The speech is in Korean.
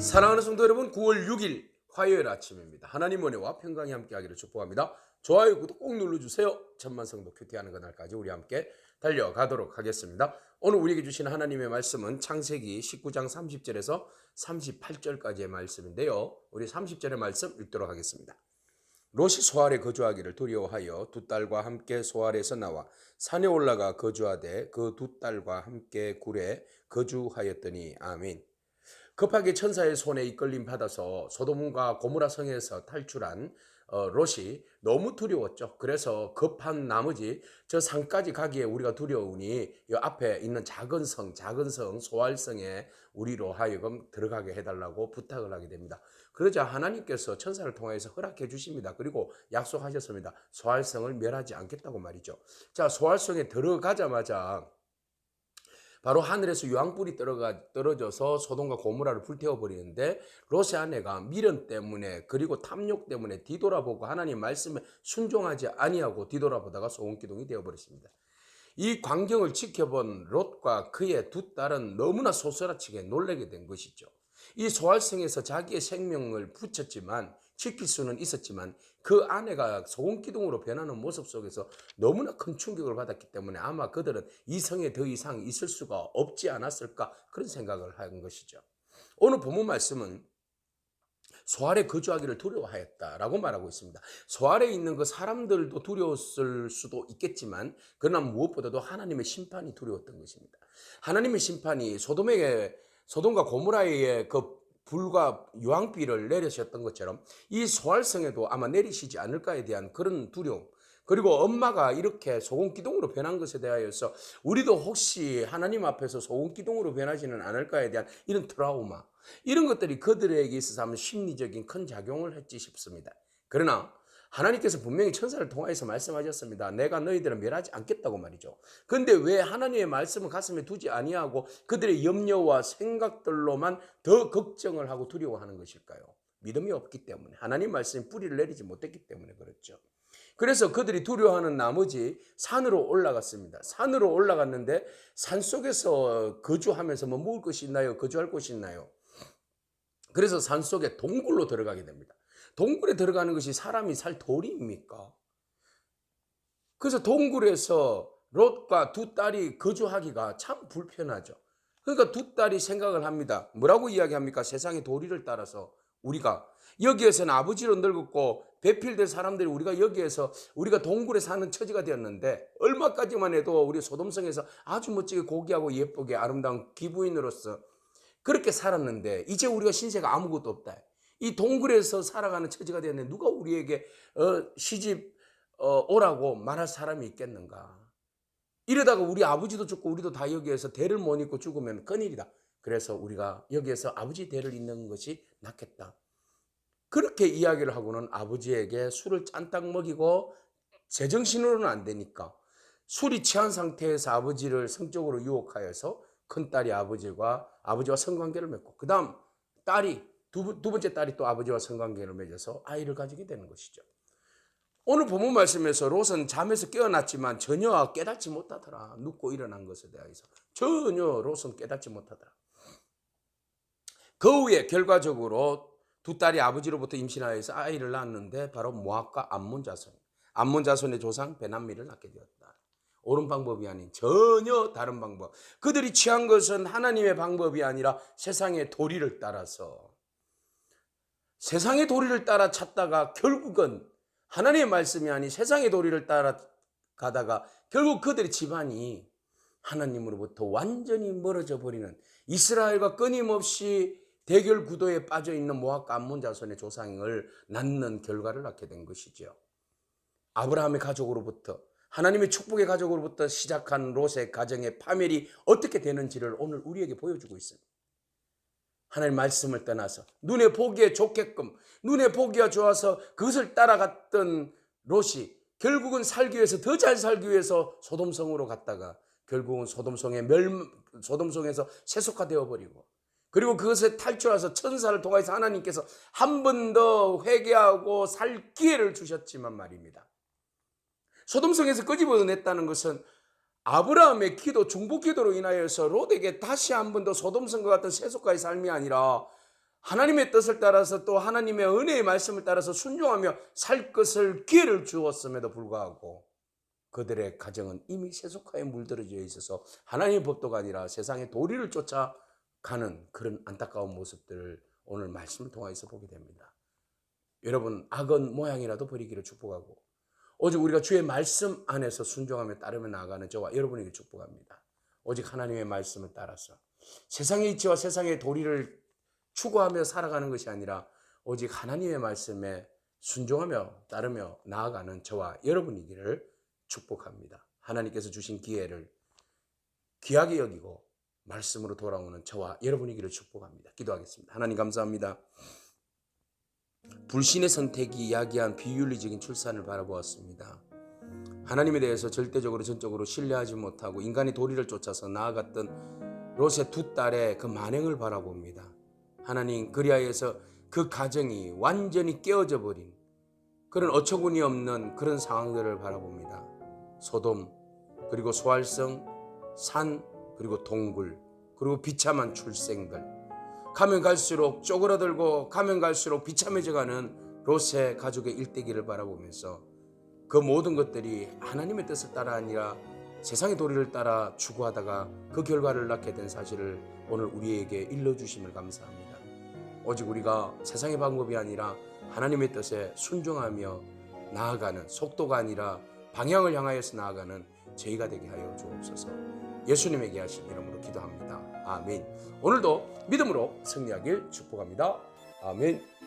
사랑하는 성도 여러분, 9월 6일 화요일 아침입니다. 하나님 은혜와 평강이 함께하기를 축복합니다. 좋아요, 구독 꼭 눌러주세요. 천만 성도 큐티하는 그날까지 우리 함께 달려가도록 하겠습니다. 오늘 우리에게 주신 하나님의 말씀은 창세기 19장 30절에서 38절까지의 말씀인데요. 우리 30절의 말씀 읽도록 하겠습니다. 롯이 소알에 거주하기를 두려워하여 두 딸과 함께 소알에서 나와 산에 올라가 거주하되 그 두 딸과 함께 굴에 거주하였더니 아멘. 급하게 천사의 손에 이끌림 받아서 소돔과 고무라 성에서 탈출한 어, 롯이 너무 두려웠죠. 그래서 급한 나머지 저 산까지 가기에 우리가 두려우니 이 앞에 있는 작은 성, 작은 성 소알성에 우리로 하여금 들어가게 해달라고 부탁을 하게 됩니다. 그러자 하나님께서 천사를 통해서 허락해 주십니다. 그리고 약속하셨습니다. 소알성을 멸하지 않겠다고 말이죠. 자, 소알성에 들어가자마자 바로 하늘에서 유황불이 떨어져서 소돔과 고무라를 불태워 버리는데 롯의 아내가 미련 때문에 그리고 탐욕 때문에 뒤돌아보고 하나님 말씀에 순종하지 아니하고 뒤돌아보다가 소금기둥이 되어 버렸습니다. 이 광경을 지켜본 롯과 그의 두 딸은 너무나 소스라치게 놀라게 된 것이죠. 이 소활성에서 자기의 생명을 붙였지만 지킬 수는 있었지만 그 아내가 소금기둥으로 변하는 모습 속에서 너무나 큰 충격을 받았기 때문에 아마 그들은 이 성에 더 이상 있을 수가 없지 않았을까 그런 생각을 한 것이죠. 오늘 본문 말씀은 소알에 거주하기를 두려워하였다라고 말하고 있습니다. 소알에 있는 그 사람들도 두려웠을 수도 있겠지만 그러나 무엇보다도 하나님의 심판이 두려웠던 것입니다. 하나님의 심판이 소돔에게 소돔과 고모라의 그 불과 유황비를 내리셨던 것처럼 이 소알성에도 아마 내리시지 않을까에 대한 그런 두려움. 그리고 엄마가 이렇게 소금기둥으로 변한 것에 대하여서 우리도 혹시 하나님 앞에서 소금기둥으로 변하지는 않을까에 대한 이런 트라우마. 이런 것들이 그들에게 있어서 하면 심리적인 큰 작용을 했지 싶습니다. 그러나 하나님께서 분명히 천사를 통하여서 말씀하셨습니다. 내가 너희들을 멸하지 않겠다고 말이죠. 근데 왜 하나님의 말씀을 가슴에 두지 아니하고 그들의 염려와 생각들로만 더 걱정을 하고 두려워하는 것일까요? 믿음이 없기 때문에 하나님 말씀에 뿌리를 내리지 못했기 때문에 그렇죠. 그래서 그들이 두려워하는 나머지 산으로 올라갔습니다. 산으로 올라갔는데 산 속에서 거주하면서 뭐 먹을 것이 있나요? 거주할 곳이 있나요? 그래서 산 속에 동굴로 들어가게 됩니다. 동굴에 들어가는 것이 사람이 살 도리입니까? 그래서 동굴에서 롯과 두 딸이 거주하기가 참 불편하죠. 그러니까 두 딸이 생각을 합니다. 뭐라고 이야기합니까? 세상의 도리를 따라서 우리가 여기에서는 아버지로 늙었고 배필될 사람들이 우리가 여기에서 우리가 동굴에 사는 처지가 되었는데 얼마까지만 해도 우리 소돔성에서 아주 멋지게 고귀하고 예쁘게 아름다운 기부인으로서 그렇게 살았는데 이제 우리가 신세가 아무것도 없다. 이 동굴에서 살아가는 처지가 되었는데 누가 우리에게 어, 시집 어, 오라고 말할 사람이 있겠는가? 이러다가 우리 아버지도 죽고 우리도 다 여기에서 대를 못 잇고 죽으면 큰일이다. 그래서 우리가 여기에서 아버지 대를 잇는 것이 낫겠다. 그렇게 이야기를 하고는 아버지에게 술을 짠딱 먹이고 제정신으로는 안 되니까 술이 취한 상태에서 아버지를 성적으로 유혹하여서 큰 딸이 아버지와 아버지와 성관계를 맺고 그 다음 딸이 두, 두 번째 딸이 또 아버지와 성관계를 맺어서 아이를 가지게 되는 것이죠. 오늘 본문 말씀에서 롯은 잠에서 깨어났지만 전혀 깨닫지 못하더라. 눕고 일어난 것에 대해서 전혀 롯은 깨닫지 못하더라. 그 후에 결과적으로 두 딸이 아버지로부터 임신하여서 아이를 낳았는데 바로 모압과 암몬 자손. 암몬 자손의 조상 베남미를 낳게 되었다. 옳은 방법이 아닌 전혀 다른 방법. 그들이 취한 것은 하나님의 방법이 아니라 세상의 도리를 따라서 세상의 도리를 따라 찾다가 결국은 하나님의 말씀이 아닌 세상의 도리를 따라 가다가 결국 그들의 집안이 하나님으로부터 완전히 멀어져 버리는 이스라엘과 끊임없이 대결 구도에 빠져 있는 모압과 암몬 자손의 조상을 낳는 결과를 낳게 된 것이죠. 아브라함의 가족으로부터 하나님의 축복의 가족으로부터 시작한 롯의 가정의 파멸이 어떻게 되는지를 오늘 우리에게 보여주고 있습니다. 하나님 말씀을 떠나서 눈에 보기에 좋게끔 눈에 보기가 좋아서 그것을 따라갔던 롯이 결국은 살기 위해서 더 잘 살기 위해서 소돔성으로 갔다가 결국은 소돔성의 멸 소돔성에서 세속화되어 버리고 그리고 그것에 탈출해서 천사를 통해서 하나님께서 한 번 더 회개하고 살 기회를 주셨지만 말입니다. 소돔성에서 끄집어냈다는 것은 아브라함의 기도, 중보 기도로 인하여서 롯에게 다시 한 번 더 소돔성과 같은 세속가의 삶이 아니라 하나님의 뜻을 따라서 또 하나님의 은혜의 말씀을 따라서 순종하며 살 것을 기회를 주었음에도 불구하고 그들의 가정은 이미 세속화에 물들어져 있어서 하나님의 법도가 아니라 세상의 도리를 쫓아가는 그런 안타까운 모습들을 오늘 말씀을 통해서 보게 됩니다. 여러분 악은 모양이라도 버리기를 축복하고 오직 우리가 주의 말씀 안에서 순종하며 따르며 나아가는 저와 여러분에게 축복합니다. 오직 하나님의 말씀을 따라서 세상의 이치와 세상의 도리를 추구하며 살아가는 것이 아니라 오직 하나님의 말씀에 순종하며 따르며 나아가는 저와 여러분이기를 축복합니다. 하나님께서 주신 기회를 귀하게 여기고 말씀으로 돌아오는 저와 여러분이기를 축복합니다. 기도하겠습니다. 하나님 감사합니다. 불신의 선택이 야기한 비윤리적인 출산을 바라보았습니다. 하나님에 대해서 절대적으로 전적으로 신뢰하지 못하고 인간의 도리를 쫓아서 나아갔던 롯의 두 딸의 그 만행을 바라봅니다. 하나님 그리하여서 그 가정이 완전히 깨어져 버린 그런 어처구니 없는 그런 상황들을 바라봅니다. 소돔 그리고 소활성 산 그리고 동굴 그리고 비참한 출생들 가면 갈수록 쪼그라들고 가면 갈수록 비참해져가는 롯의 가족의 일대기를 바라보면서 그 모든 것들이 하나님의 뜻을 따라 아니라 세상의 도리를 따라 추구하다가 그 결과를 낳게 된 사실을 오늘 우리에게 일러주심을 감사합니다. 오직 우리가 세상의 방법이 아니라 하나님의 뜻에 순종하며 나아가는 속도가 아니라 방향을 향하여서 나아가는 저희가 되게 하여 주옵소서. 예수님에게 하신 이름으로 기도합니다. 아멘. 오늘도 믿음으로 승리하길 축복합니다. 아멘.